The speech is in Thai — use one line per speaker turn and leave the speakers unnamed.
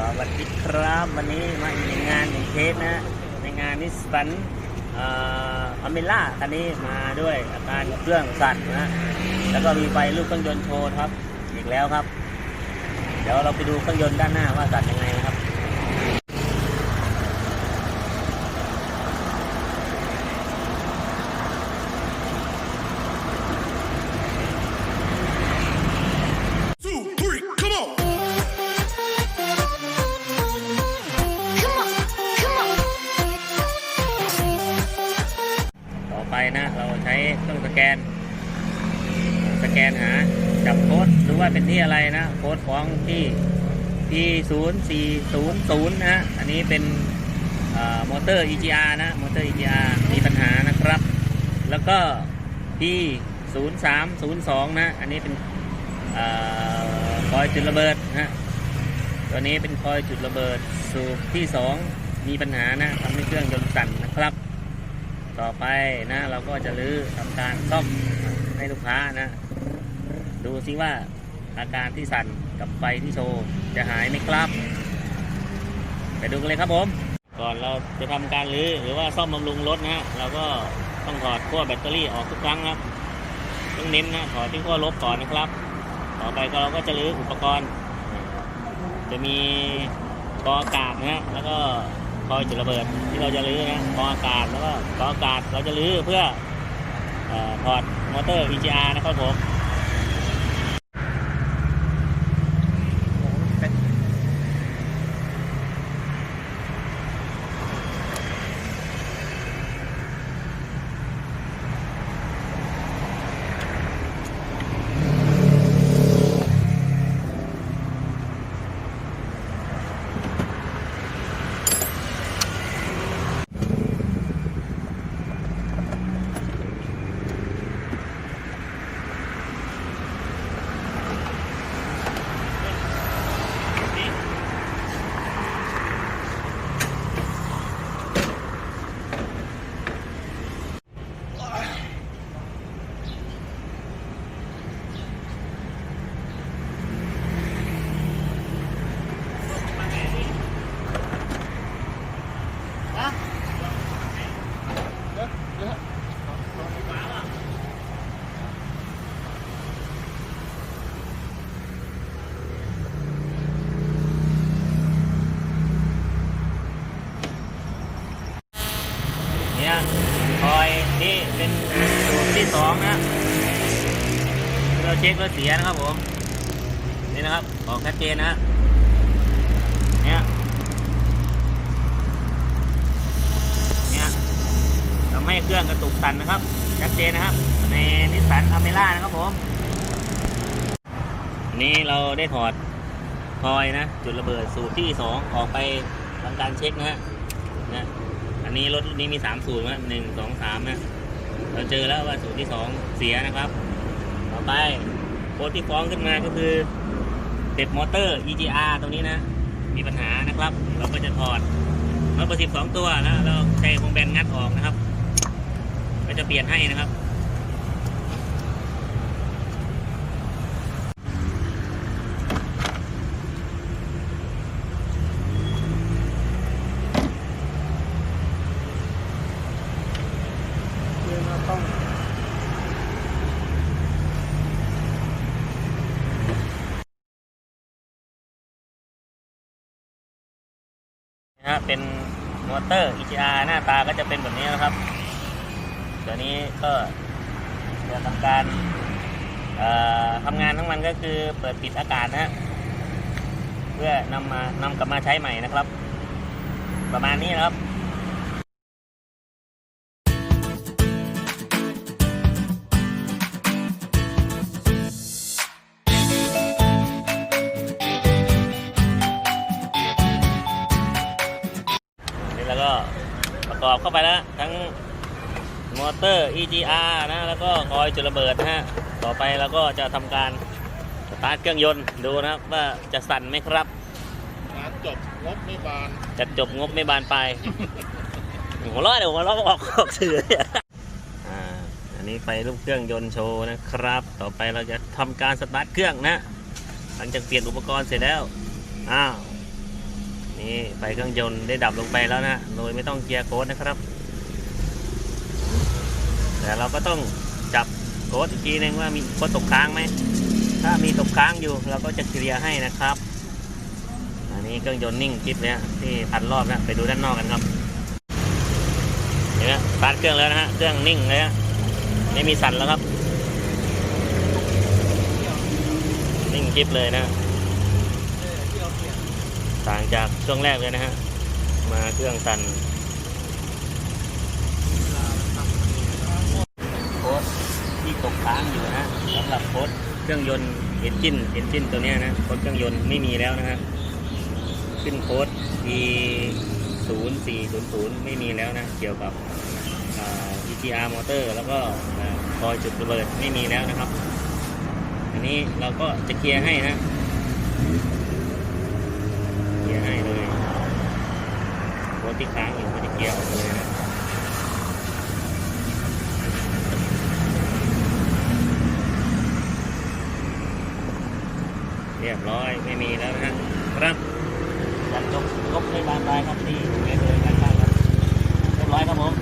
สวัสดีครับวันนี้มาอีกหนึ่งานหนึ่งเคสนะในงานนิสสันอเมล่าคันนี้มาด้วยอาการเครื่องสั่นนะแล้วก็มีไฟลูกเครื่องยนต์โชว์ครับ อีกแล้วครับ เดี๋ยวเราไปดูเครื่องยนต์ด้านหน้าว่าสั่นยังไงนะครับ นะ เราใช้เครื่องสแกน สแกนหาจับโค้ดหรือว่าเป็นที่อะไรนะ โค้ดของที่ที่ศูนย์สี่ศูนย์ศูนย์นะฮะอันนี้เป็นมอเตอร์ EGR นะ มอเตอร์ EGR มีปัญหานะครับ แล้วก็ที่ศูนย์สามศูนย์สองนะ อันนี้เป็นคอยจุดระเบิดนะฮะตัวนี้เป็นคอยจุดระเบิดสูบที่สองมีปัญหานะทำให้เครื่องยนต์สั่นนะครับ ต่อไปนะเราก็จะรื้อทำการซ่อมให้ลูกค้านะ ดูซิว่าอาการที่สั่นกับไฟที่โชว์จะหายไหมครับ ไปดูกันเลยครับผม ก่อนเราจะทำการรื้อหรือว่าซ่อมบำรุงรถนะเราก็ต้องถอดขั้วแบตเตอรี่ออกทุกครั้งครับต้องเน้นนะถอดที่ขั้วลบก่อนนะครับ ต่อไปก็เราก็จะรื้ออุปกรณ์ จะมีกอกาศนะแล้วก็ คอยจุดระเบิดที่เราจะรื้อนะกออากาศแล้วก็กออากาศเราจะรื้อเพื่อเออถอดมอเตอร์ VGR นะครับผม เนี่ยคอย นี่เป็นสูตรที่สองนะเราเช็ครถเสียนะครับผมนี่นะครับออกชัดเจนนะเนี่ยเนี่ยทำให้เครื่องกระตุกสั่นนะครับชัดเจนนะครับ ในนิสสันอเมร่านะครับผมอันนี้เราได้ถอดคอยนะ จุดระเบิดสูตรที่สองออกไปทำการเช็คนะฮะนะอันนี้รถนี้มีสามสูตรนะหนึ่งสองสามนะ เราเจอแล้วว่าสูตรที่สองเสียนะครับ ต่อไปโค้ดที่ฟ้องขึ้นมาก็คือเด็ดมอเตอร์ EGR ตรงนี้นะ มีปัญหานะครับ เราก็จะถอดน็อตประสิบสองตัวนะเราใช้วงแบนงัดออกนะครับ ก็จะเปลี่ยนให้นะครับ นะเป็นมอเตอร์ EGR หน้าตาก็จะเป็นแบบนี้นะครับตัวนี้ก็จะทำการทำงานทั้งวันก็คือเปิดปิดอากาศนะฮะเพื่อนำมานำกลับมาใช้ใหม่นะครับ ประมาณนี้นะครับ ประกอบเข้าไปแล้วทั้งมอเตอร์ EGR นะแล้วก็คอยจุดระเบิดนะฮะต่อไปเราก็จะทำการสตาร์ทเครื่องยนต์ดูนะครับว่าจะสั่นไหมครับ
งานจบงบไม่บาน
จะจบงบไม่บานปลายหัวเราะเดี๋ยวหัวเราะออกออกสื่ออ่าอันนี้ไฟรูปเครื่องยนต์โชว์นะครับ ต่อไปเราจะทำการสตาร์ทเครื่องนะ หลังจากเปลี่ยนอุปกรณ์เสร็จแล้วอ้าว นี่ไฟเครื่องยนต์ได้ดับลงไปแล้วนะโดยไม่ต้องเกียร์โค้ดนะครับ แต่เราก็ต้องจับโค้ดอีกทีนึงว่ามีโค้ดตกค้างไหม ถ้ามีตกค้างอยู่เราก็จะเคลียร์ให้นะครับ อันนี้เครื่องยนต์นิ่งคลิปเนี่ยที่พันรอบนะไปดูด้านนอกกันครับเนี่ยสตาร์ทเครื่องแล้วนะฮะเครื่องนิ่งเลยฮะไม่มีสั่นแล้วครับ นิ่งคลิปเลยนะ ต่างจากช่วงแรกเลยนะฮะ มาเครื่องสั่นโค้ดที่ตกค้างอยู่นะสำหรับโค้ดเครื่องยนต์เอนจินเอนจินตัวนี้นะโค้ดเครื่องยนต์ไม่มีแล้วนะฮะขึ้นโค้ด e 0 4 0 0 ไม่มีแล้วนะ เกี่ยวกับอ่า EGR มอเตอร์แล้วก็คอยจุดระเบิดไม่มีแล้วนะครับ อันนี้เราก็จะเคลียร์ให้นะ เคลียร์ให้เลยรถ ที่ค้างอยู่ไม่ได้เกี่ยวเลยนะเรียบร้อยไม่มีแล้วนะครับยันจบลบเลยบานปลายครับที่เรียบเลยกันบ้างครับเรียบร้อยครับผม